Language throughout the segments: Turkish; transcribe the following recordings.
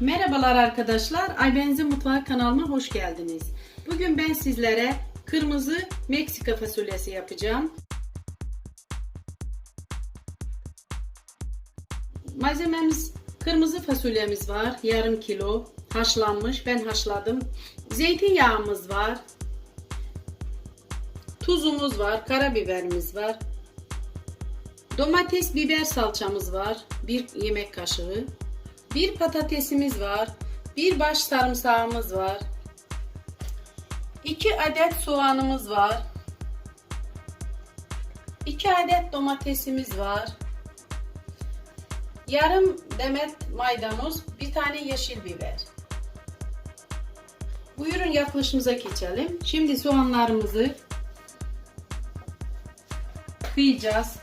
Merhabalar arkadaşlar. Aybeniz'in Mutfağı kanalıma hoş geldiniz. Bugün ben sizlere kırmızı Meksika fasulyesi yapacağım. Malzememiz kırmızı fasulyemiz var. Yarım kilo haşlanmış. Ben haşladım. Zeytinyağımız var. Tuzumuz var. Karabiberimiz var. Domates biber salçamız var. Bir yemek kaşığı. Bir patatesimiz var. Bir baş sarımsağımız var. 2 adet soğanımız var. 2 adet domatesimiz var. Yarım demet maydanoz, bir tane yeşil biber. Buyurun yapılışımıza geçelim. Şimdi soğanlarımızı kıyacağız.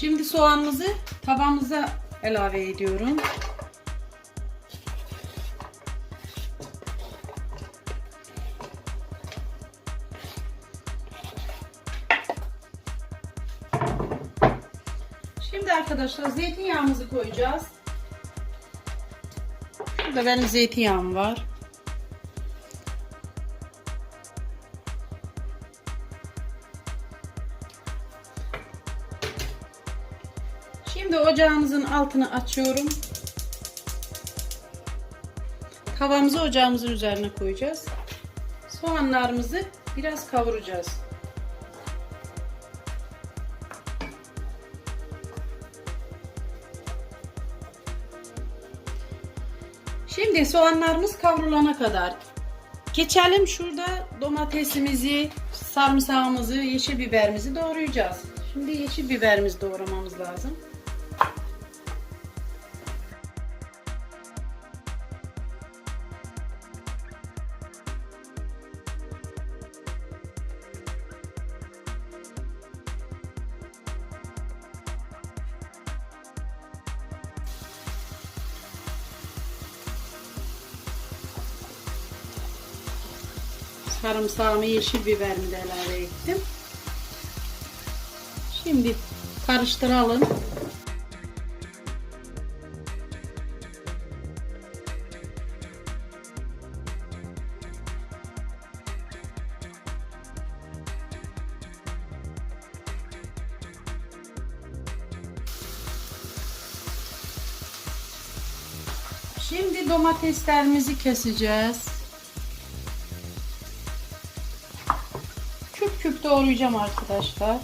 Şimdi soğanımızı tavamıza ilave ediyorum. Şimdi arkadaşlar zeytinyağımızı koyacağız. Burada benim zeytinyağım var. Şimdi ocağımızın altını açıyorum. Tavamızı ocağımızın üzerine koyacağız. Soğanlarımızı biraz kavuracağız. Şimdi soğanlarımız kavrulana kadar geçelim şurada domatesimizi, sarımsağımızı, yeşil biberimizi doğrayacağız. Şimdi yeşil biberimizi doğramamız lazım. Sarımsağımı, yeşil biberimi de ilave ettim. Şimdi karıştıralım. Şimdi domateslerimizi keseceğiz. Küp doğrayacağım arkadaşlar.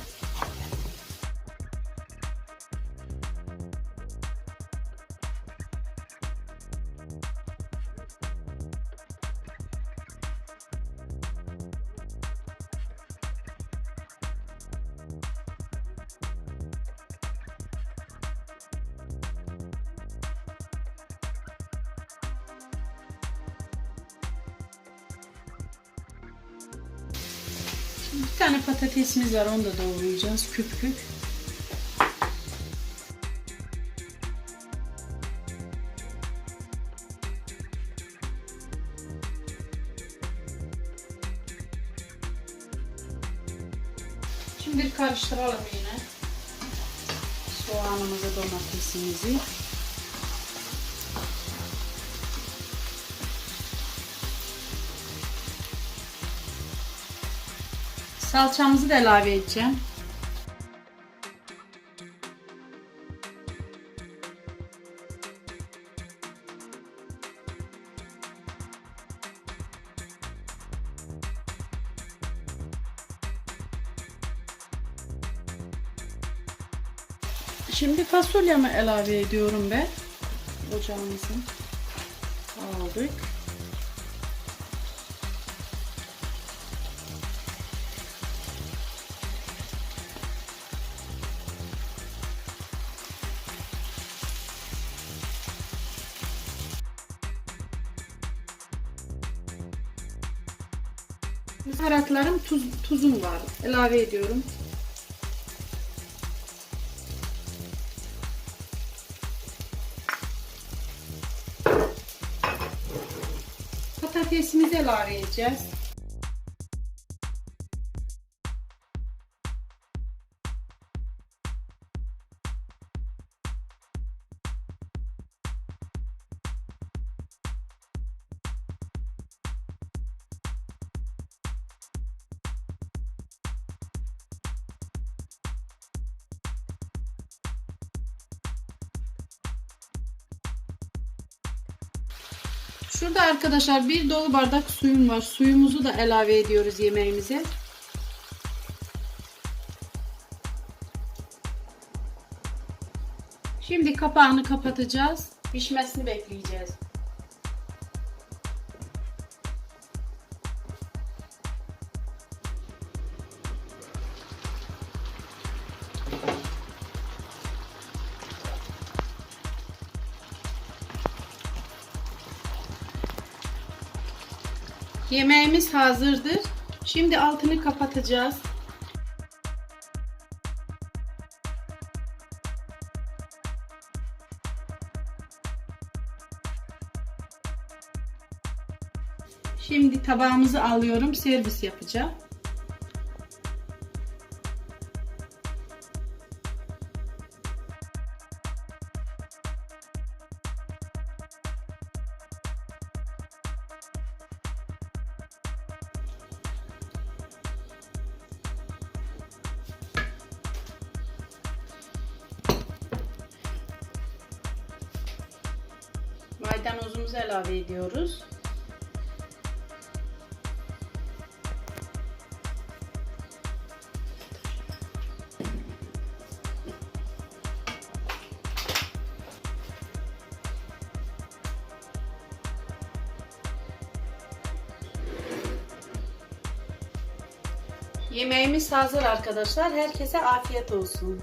Bir tane patatesimiz var onu da doğrayacağız küp küp. Şimdi karıştıralım yine. Soğanımızı, domatesimizi. Salçamızı da ilave edeceğim. Şimdi fasulyemi ilave ediyorum ben. Ocağımızın aldık. Baharatlarım tuz, tuzum var. Ilave ediyorum. Patatesimizi ilave edeceğiz. Şurada arkadaşlar bir dolu bardak suyum var. Suyumuzu da ilave ediyoruz yemeğimize. Şimdi kapağını kapatacağız. Pişmesini bekleyeceğiz. Yemeğimiz hazırdır. Şimdi altını kapatacağız. Şimdi tabağımızı alıyorum. Servis yapacağım. Maydanozumuzu ilave ediyoruz. Yemeğimiz hazır arkadaşlar. Herkese afiyet olsun.